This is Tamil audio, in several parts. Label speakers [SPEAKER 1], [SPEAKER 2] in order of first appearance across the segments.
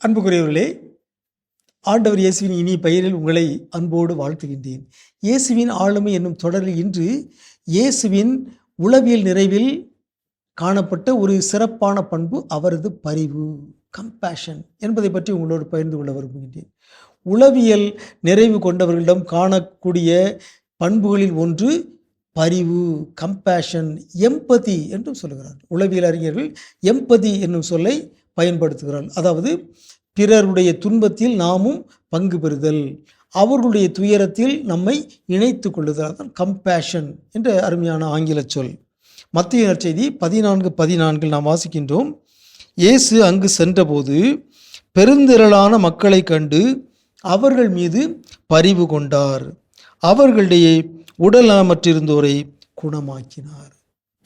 [SPEAKER 1] அன்புக்குரியவர்களே ஆண்டவர் இயேசுவின் இனி பெயரில் உங்களை அன்போடு வாழ்த்துகின்றேன். இயேசுவின் ஆளுமை என்னும் தொடரில் இன்று இயேசுவின் உளவியல் நிறைவில் காணப்பட்ட ஒரு சிறப்பான பண்பு அவரது பரிவு கம்பேஷன் என்பதை பற்றி உங்களோடு பகிர்ந்து கொள்ள விரும்புகின்றேன். உளவியல் நிறைவு கொண்டவர்களிடம் காணக்கூடிய பண்புகளில் ஒன்று பரிவு கம்பேஷன் எம்பதி என்றும் சொல்லுகிறார் உளவியல் அறிஞர்கள் எம்பதி என்னும் சொல்லை பயன்படுத்துகிறார்கள் அதாவது பிறருடைய துன்பத்தில் நாமும் பங்கு பெறுதல். அவர்களுடைய துயரத்தில் நம்மை இணைத்து கொள்ளுதல். அதான் கம்பேஷன் என்ற அருமையான ஆங்கில சொல். மத்திய நற்செய்தி பதினான்கு பதினான்கில் நாம் வாசிக்கின்றோம். இயேசு அங்கு சென்றபோது பெருந்திரளான மக்களை கண்டு அவர்கள் மீது பரிவு கொண்டார். அவர்களிடையே உடல் நலமற்றிருந்தோரை குணமாக்கினார்.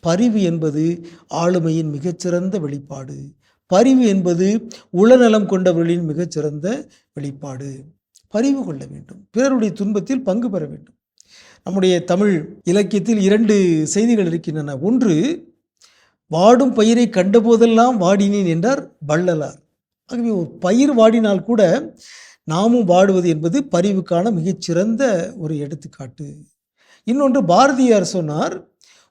[SPEAKER 1] பரிவு என்பது ஆளுமையின் மிகச்சிறந்த வெளிப்பாடு. பரிவு என்பது உளநலம் கொண்டவர்களின் மிகச்சிறந்த வெளிப்பாடு. பரிவு கொள்ள வேண்டும். பிறருடைய துன்பத்தில் பங்கு பெற வேண்டும். நம்முடைய தமிழ் இலக்கியத்தில் இரண்டு செய்திகள் இருக்கின்றன. ஒன்று வாடும் பயிரை கண்டபோதெல்லாம் வாடினேன் என்றார் வள்ளலார். ஆகவே ஒரு பயிர் வாடினால் கூட நாமும் வாடுவது என்பது பரிவுக்கான மிகச்சிறந்த ஒரு எடுத்துக்காட்டு. இன்னொன்று பாரதியார் சொன்னார்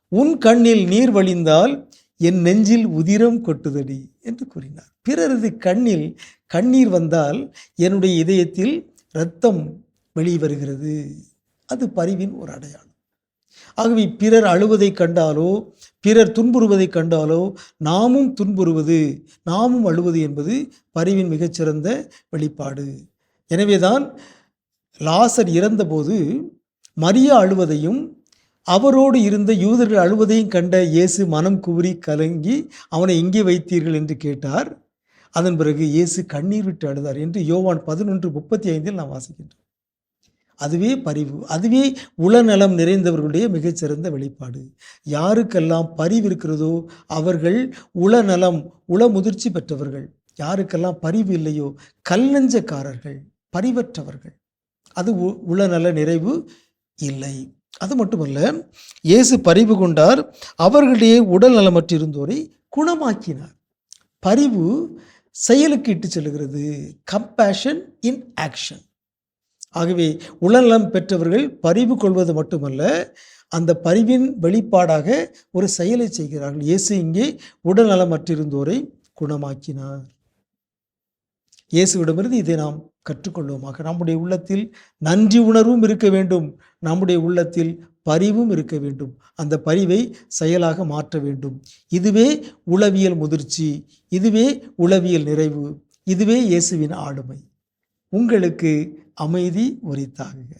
[SPEAKER 1] உன் கண்ணில் நீர் வழிந்தால் என் நெஞ்சில் உதிரம் கொட்டுதடி என்று கூறினார். பிறரது கண்ணில் கண்ணீர் வந்தால் என்னுடைய இதயத்தில் இரத்தம் வெளிவருகிறது அது பரிவின் ஒரு அடையாளம். ஆகவே பிறர் அழுவதை கண்டாலோ பிறர் துன்புறுவதை கண்டாலோ நாமும் துன்புறுவது நாமும் அழுவது என்பது பரிவின் மிகச்சிறந்த வெளிப்பாடு. எனவேதான் லாசர் இறந்தபோது மரியா அழுவதையும் அவரோடு இருந்த யூதர்கள் அழுவதையும் கண்ட இயேசு மனம் குவரி கலங்கி அவனை எங்கே வைத்தீர்கள்? என்று கேட்டார். அதன் பிறகு இயேசு கண்ணீர் விட்டு அழுதார் என்று யோவான் பதினொன்று முப்பத்தி ஐந்தில் நாம் வாசிக்கின்றோம். அதுவே பரிவு அதுவே உளநலம் நிறைந்தவர்களுடைய மிகச்சிறந்த வெளிப்பாடு. யாருக்கெல்லாம் பரிவு இருக்கிறதோ அவர்கள் உளநலம் உள முதிர்ச்சி பெற்றவர்கள். யாருக்கெல்லாம் பரிவு இல்லையோ கல்லஞ்சக்காரர்கள் பரிவற்றவர்கள். அது உ- உளநல நிறைவு இல்லை. அது மட்டுமல்ல இயேசு பரிவு கொண்டார் அவர்களிடையே உடல் நலமற்றிருந்தோரை குணமாக்கினார். பரிவு செயலுக்கு இட்டு செல்கிறது கம்பேஷன் இன் ஆக்ஷன் ஆகவே உடல்நலம் பெற்றவர்கள் பரிவு கொள்வது மட்டுமல்ல அந்த பரிவின் வெளிப்பாடாக ஒரு செயலை செய்கிறார்கள். இயேசு இங்கே உடல் நலமற்றிருந்தோரை குணமாக்கினார். இயேசுவிடமிருந்து இதை நாம் கற்றுக்கொள்வோமாக. நம்முடைய உள்ளத்தில் நன்றி உணர்வும் இருக்க வேண்டும். நம்முடைய உள்ளத்தில் பரிவும் இருக்க வேண்டும். அந்த பரிவை செயலாக மாற்ற வேண்டும். இதுவே உளவியல் முதிர்ச்சி. இதுவே உளவியல் நிறைவு. இதுவே இயேசுவின் ஆளுமை. உங்களுக்கு அமைதி உரித்தாகுக.